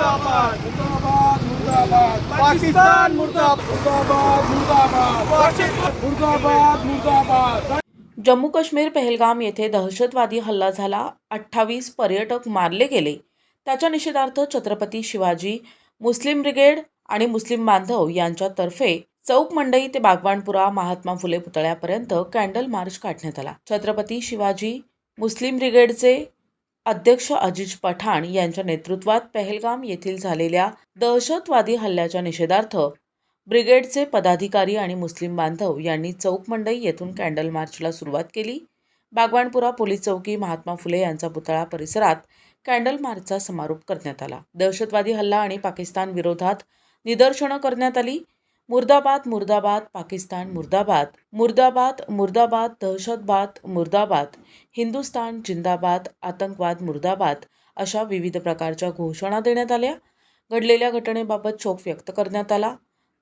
मुर्दाबाद मुर्दाबाद मुर्दाबाद. पाकिस्तान मुर्दाबाद. मुर्दाबाद मुर्दाबाद. मुर्दाबाद मुर्दाबाद. जम्मू काश्मीर पहलगाम येथे दहशतवादी हल्ला झाला. अठ्ठावीस पर्यटक मारले गेले. त्याच्या निषेधार्थ छत्रपती शिवाजी मुस्लिम ब्रिगेड आणि मुस्लिम बांधव यांच्यातर्फे चौक मंडई ते बागवानपुरा महात्मा फुले पुतळ्यापर्यंत कॅन्डल मार्च काढण्यात आला. छत्रपती शिवाजी मुस्लिम ब्रिगेडचे अध्यक्ष अजिज पठाण यांच्या नेतृत्वात पहलगाम येथील झालेल्या दहशतवादी हल्ल्याच्या निषेधार्थ ब्रिगेडचे पदाधिकारी आणि मुस्लिम बांधव यांनी चौक मंडई येथून कॅन्डल मार्चला सुरुवात केली. बागवानपुरा पोलीस चौकी महात्मा फुले यांचा पुतळा परिसरात कॅन्डल मार्चचा समारोप करण्यात आला. दहशतवादी हल्ला आणि पाकिस्तान विरोधात निदर्शनं करण्यात आली. मुर्दाबाद मुर्दाबाद पाकिस्तान मुर्दाबाद मुर्दाबाद मुर्दाबाद दहशतवाद मुर्दाबाद हिंदुस्तान जिंदाबाद आतंकवाद मुर्दाबाद अशा विविध प्रकारच्या घोषणा देण्यात आल्या. घडलेल्या घटनेबाबत शोक व्यक्त करण्यात आला.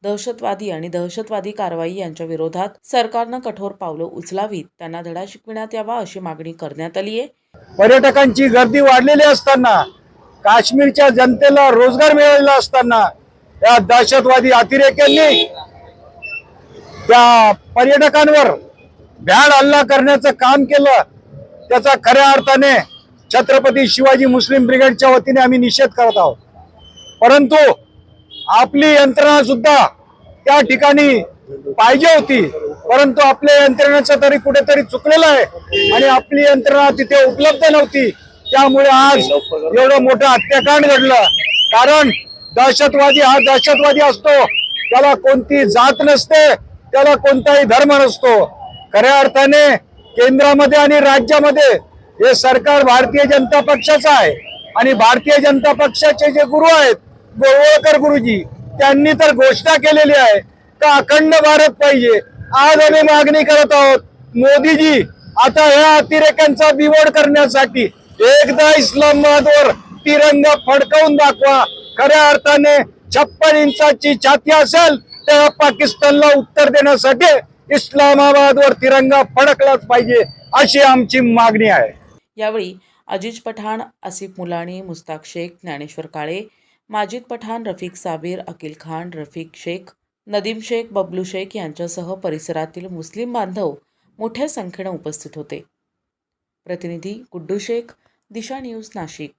दहशतवादी आणि दहशतवादी कारवाई यांच्या विरोधात सरकारनं कठोर पावलं उचलावीत त्यांना धडा शिकविण्यात यावा अशी मागणी करण्यात आली आहे. पर्यटकांची गर्दी वाढलेली असताना काश्मीरच्या जनतेला रोजगार मिळालेला असताना या दहशतवादी अतिरेक्यांनी त्या पर्यटकांवर भ्याड हल्ला करण्याचं काम केलं. त्याचा खऱ्या अर्थाने छत्रपती शिवाजी मुस्लिम ब्रिगेडच्या वतीने आम्ही निषेध करत आहोत. परंतु आपली यंत्रणा सुद्धा त्या ठिकाणी पाहिजे होती. परंतु आपल्या यंत्रणेचं तरी कुठेतरी चुकलेलं आहे आणि आपली यंत्रणा तिथे उपलब्ध नव्हती. त्यामुळे आज एवढं मोठं हत्याकांड घडलं. कारण दहशतवादी हा दहशतवादी असतो. त्याला कोणती जात नसते त्याला कोणताही धर्म नसतो. खऱ्या अर्थाने केंद्रामध्ये आणि राज्यामध्ये हे सरकार भारतीय जनता पक्षाचं आहे. आणि भारतीय जनता पक्षाचे जे गुरु आहेत गोळवळकर गुरुजी त्यांनी तर घोषणा केलेली आहे का अखंड भारत पाहिजे. आज आम्ही मागणी करत आहोत मोदीजी आता ह्या अतिरेक्यांचा बिवड करण्यासाठी एकदा इस्लामाबादवर तिरंगा फडकवून दाखवा. खऱ्या अर्थाने छप्पन इंचाची छाती असेल तर पाकिस्तानला उत्तर देण्यासाठी इस्लामाबादवर तिरंगा फडकलाच पाहिजे अशी आमची मागणी आहे. यावेळी अजिज पठाण आसिफ मुलाणी मुस्ताक शेख ज्ञानेश्वर काळे माजिद पठाण रफिक साबीर अकिल खान रफिक शेख नदीम शेख बबलू शेख यांच्यासह परिसरातील मुस्लिम बांधव मोठ्या संख्येनं उपस्थित होते. प्रतिनिधी गुड्डू शेख दिशा न्यूज नाशिक.